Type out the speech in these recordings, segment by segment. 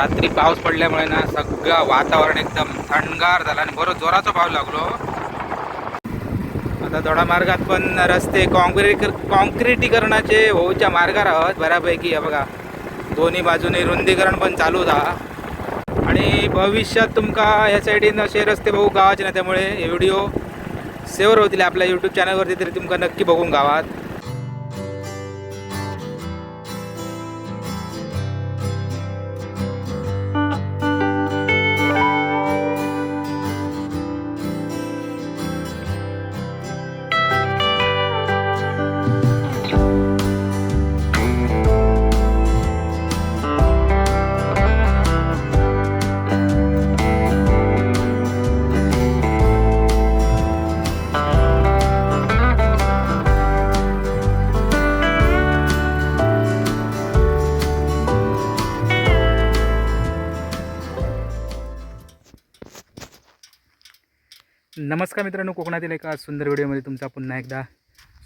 रात्री पाऊस पडल्यामुळे ना सगळं वातावरण एकदम थंडगार झालं आणि बरोबर जोराचा पाऊस लागलो. आता थोडा मार्गात पण रस्ते कॉन्क्रीट कॉन्क्रिटीकरणाचे होऊच्या मार्गार आहोत बऱ्यापैकी. हे बघा दोन्ही बाजूने रुंदीकरण पण चालू झाला. आणि भविष्यात तुमका ह्या सायडीन असे रस्ते बघू गावाचे ना त्यामुळे हे व्हिडिओ सेव्हर होतील आपल्या यूट्यूब चॅनलवरती तरी तुमका नक्की बघून गावात. नमस्कार मित्रांनो कोकणातील एका सुंदर व्हिडिओमध्ये तुमचा पुन्हा एकदा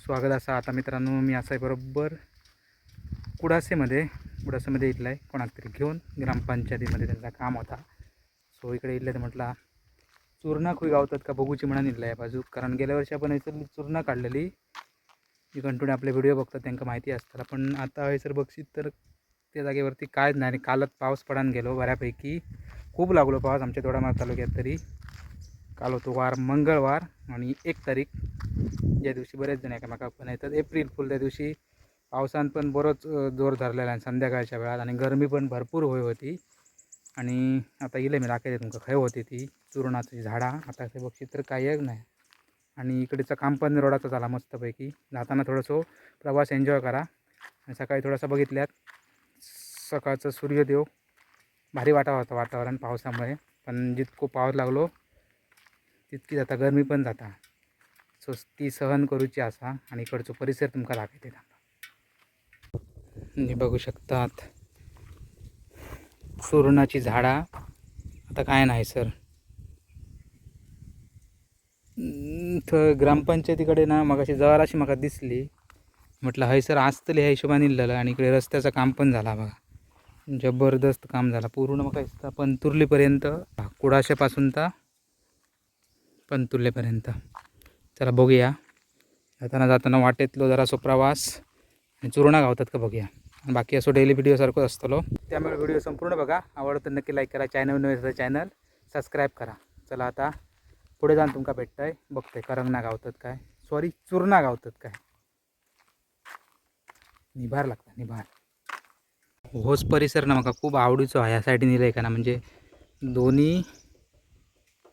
स्वागत. असा आता मित्रांनो मी असं आहे बरोबर कुडासेमध्ये कुडासेमध्ये इथला आहे कोणाक तरी घेऊन ग्रामपंचायतीमध्ये त्यांचा काम होता. सो इकडे इथलं तर म्हटला चूर्ण खुई गावतात का बघूची म्हणून इथलं आहे बाजू. कारण गेल्या वर्षी आपण याचं चूर्ण काढलेली. जी कंटिन्यू आपले व्हिडिओ बघतात त्यांना माहिती असतात पण आता हयसर बघशीत तर त्या जागेवरती कायच नाही आणि कालच पाऊस पडान गेलो बऱ्यापैकी. खूप लागलो पाऊस आमच्या दोडामार तालुक्यात तरी. काल होतो वार मंगळवार आणि एक तारीख. ज्या दिवशी बरेच जण एकामेका पण येतात. एप्रिल फुल त्या दिवशी पावसान पण बरोच जोर धरलेला आहे. संध्याकाळच्या वेळात आणि गरमी पण भरपूर होय होती. आणि आता इले मी दाखवते तुमका खय होती ती? चुरणाची झाडा. आता ते बघशीत तर काही एक नाही. आणि इकडेचं काम पण रोडाचं झाला मस्तपैकी. जाताना थोडंसं प्रवास एन्जॉय करा. आणि सकाळी थोडासा बघितल्यात सकाळचं सूर्यदेव भारी वाटा होता वातावरण पावसामुळे. पण जितको पाऊस लागलो तितकी जाता गरमी पण जाता. सो ती सहन करूची असा आणि इकडचो परिसर तुमकां दाखयता तुम्ही बघू शकतात. सुरणाची झाडा. आता काय नाही सर. थंय ग्रामपंचायतीकडे ना मग अशी म्हाका दिसली. म्हटलं हय सर ह्या हिशोबाने लिहिलं आणि इकडे रस्त्याचं काम पण झाला बघा. जबरदस्त काम झाला. पूर्ण मग काय पंतुर्लीपर्यंत कुडाशापासून तर पंतुर्लेपर्यंत चला बघूया. जाताना जाताना वाटेतलो जरासो प्रवास आणि चुरणा गावतात का बघूया. आणि बाकी असो डेली व्हिडिओसारखोच असतो त्यामुळे व्हिडिओ संपूर्ण बघा. आवडतं नक्की लाईक करा. चॅनल नव्हे चॅनल सबस्क्राईब करा. चला आता पुढे जाऊन तुमका भेटतंय. बघतंय करंगना गावतात काय. सॉरी चुरणा गावतात काय. निभार लागता निभार. होच परिसर ना म्हाका खूप आवडीचो ह्या सायडीन येयला का ना. म्हणजे दोन्ही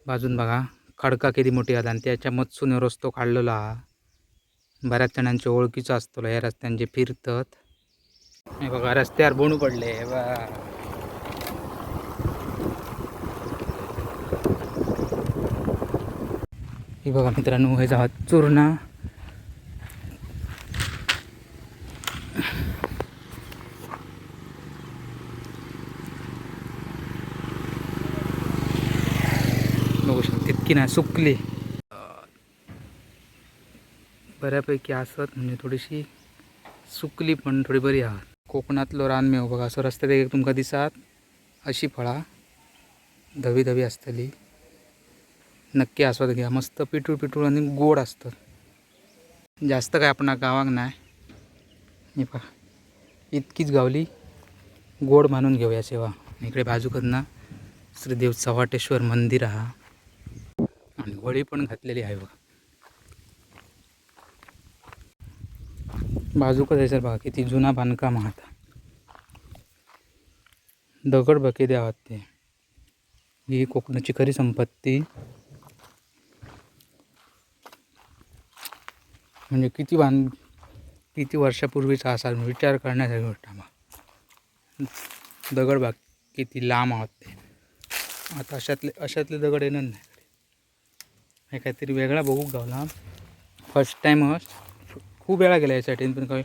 बाजून बघा. खडका किती मोठी आला आणि त्याच्या मत्सून रस्तो काढलेला. हा बऱ्याच जणांचे ओळखीचं असतो ह्या रस्त्यांचे फिरतात. हे बघा रस्त्यावर बोणू पडले बा बघा. हे बघा मित्रांनो हे जात चूर्ण. की नाही? सुकली. बऱ्यापैकी असत म्हणजे थोडीशी सुकली पण थोडी बरी आहात. कोकणातलो रानमेव बघा असं रस्त्यात एक तुमका दिसात. अशी फळा धवी धवी असतली. नक्की आस्वाद घ्या. मस्त पिटूळ पिटूळ आणि गोड असतं. जास्त काय आपण गावाक नाही पहा. इतकीच गावली. गोड मानून घेऊया सेवा. इकडे बाजूकडनं श्रीदेव चव्हाटेश्वर मंदिर हा. आणि पण घातलेली आहे बघा. बाजूकच आहे सर बघा किती जुना बांधकाम आहात दगड बके द्यावात ते. ही कोकणाची खरी संपत्ती. म्हणजे किती बांध किती वर्षापूर्वीचा असाल विचार करण्यासाठी गोष्ट दगड बाग किती लांब आहोत ते. आता अशातले अशातले दगड येणार नाही हे काहीतरी वेगळा बघू गावला. फर्स्ट टाईम खूप वेळा गेला यासाठी पण काही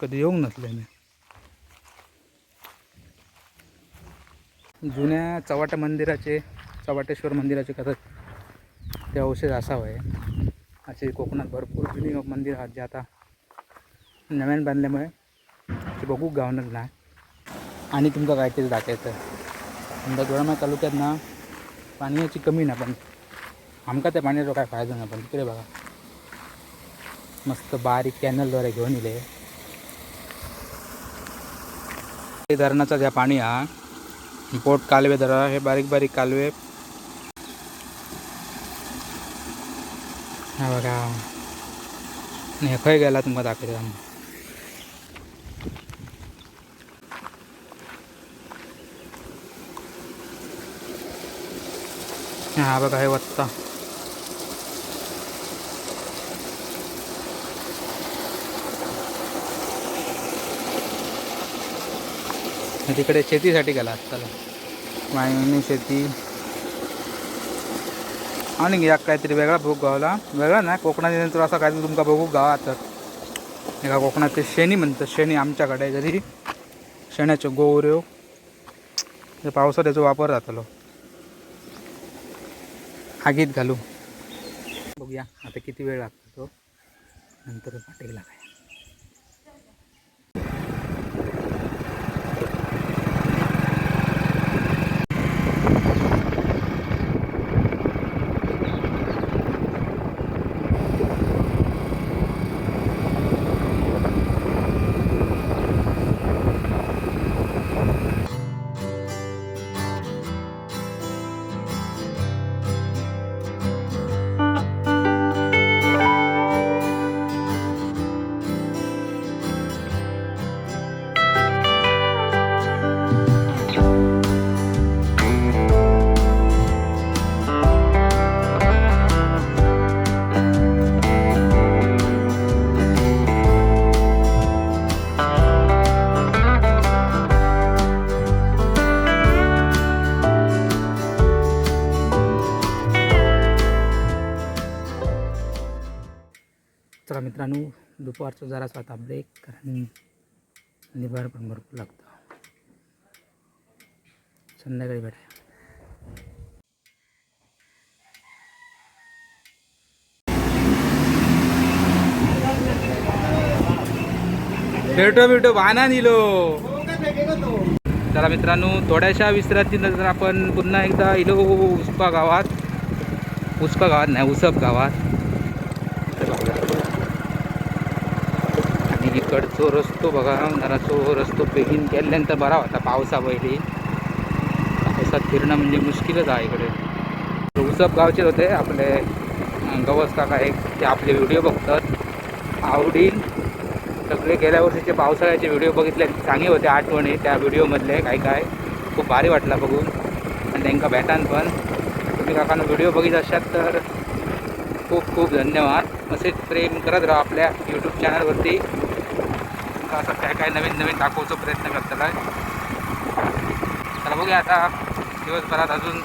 कधी येऊन नसले मी जुन्या चवाटा मंदिराचे चवाटेश्वर मंदिराचे कथा ते अवशेष असावं आहे. असे कोकणात भरपूर जुनी मंदिर आहेत जे आता नव्यान बांधल्यामुळे ते बघू गावणार नाही आणि तुमका काहीतरी दाखवायचं समजा दोडामाळ तालुक्यात ना पाण्याची कमी ना पण आमका त्या पाण्याचा काय फायदा नाही पण तिकडे बघा. मस्त बारीक कॅनलद्वारे घेऊन येले ते धरणाचा ज्या पाणी हा पोट कालवे धरा हे बारीक बारीक कालवे. हा बघा. हे खंय गेला तुमका दाखवले हा बघा हे वत्ता. तिकडे शेतीसाठी गेला असताना वाईनी शेती. आणि या काहीतरी वेगळा भोग गावला. वेगळा ना कोकणात नंतर असा काहीतरी तुमका बघू गावात. एका कोकणात ते शेणी म्हणतात शेणी आमच्याकडे जरी शेण्याचे गोवऱ्यो पावसात याचो वापर जातलो आगीत घालू. बघूया आता किती वेळ लागतो. तो नंतर पाटेला काय? चला मित्रांनो दुपारचं जरा स्वतः ब्रेक कारण निभार पण भरपूर लागतो. संध्याकाळी भेटा भेटो भेटो वाना निलो. चला मित्रांनो थोड्याशा विसरातीनंतर आपण पुन्हा एकदा इलो उसपा गावात उसपा गावात नाही उसप गावात इकडचो रस्तो बघा जरासो रस्तो बेगीन केल्यानंतर बरा होता पावसा पयली पावसात फिरणं म्हणजे मुश्किलच आहे इकडे. उसप गावचे होते आपले गवस काका एक ते आपले व्हिडिओ बघतात. आवडीन सगळे गेल्या वर्षीचे पावसाळ्याचे व्हिडिओ बघितले चांगले होते आठवणी त्या व्हिडिओमधले काय काय. खूप भारी वाटला बघून. आणि त्यांना भेटान पण. तुम्ही काकांना व्हिडिओ बघित असाल तर खूप खूप धन्यवाद. असेच प्रेम करत राहा आपल्या यूट्यूब चॅनलवरती आता असं काय काय नवीन नवीन दाखवचा प्रयत्न करताला चला बघूया आता. दिवसभरात अजून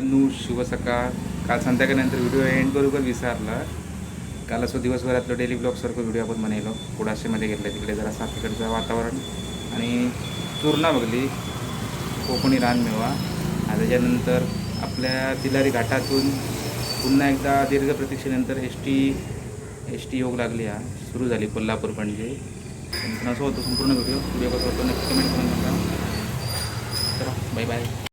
मित्रांनो शुभ सकाळ. काल संध्याकाळनंतर व्हिडिओ एंड बरोबर विसरला. काल असं दिवसभरातलं डेली ब्लॉगसारखं व्हिडिओ आपण बनवलो कुडाशेमध्ये घेतला. तिकडे जरा साथीकडचं तिकडचं वातावरण. आणि चूर्णा बघली. कोकणी रानमेवा आणि त्याच्यानंतर आपल्या तिलारी घाटातून पुन्हा एकदा दीर्घ प्रतीक्षेनंतर एस टी एस टी योग लागली हा. सुरू झाली कोल्हापूर पणजी. असं होतं संपूर्ण व्हिडिओ व्हिडिओ कसं होतो नक्की कमेंट करून सांगा. चला बाय बाय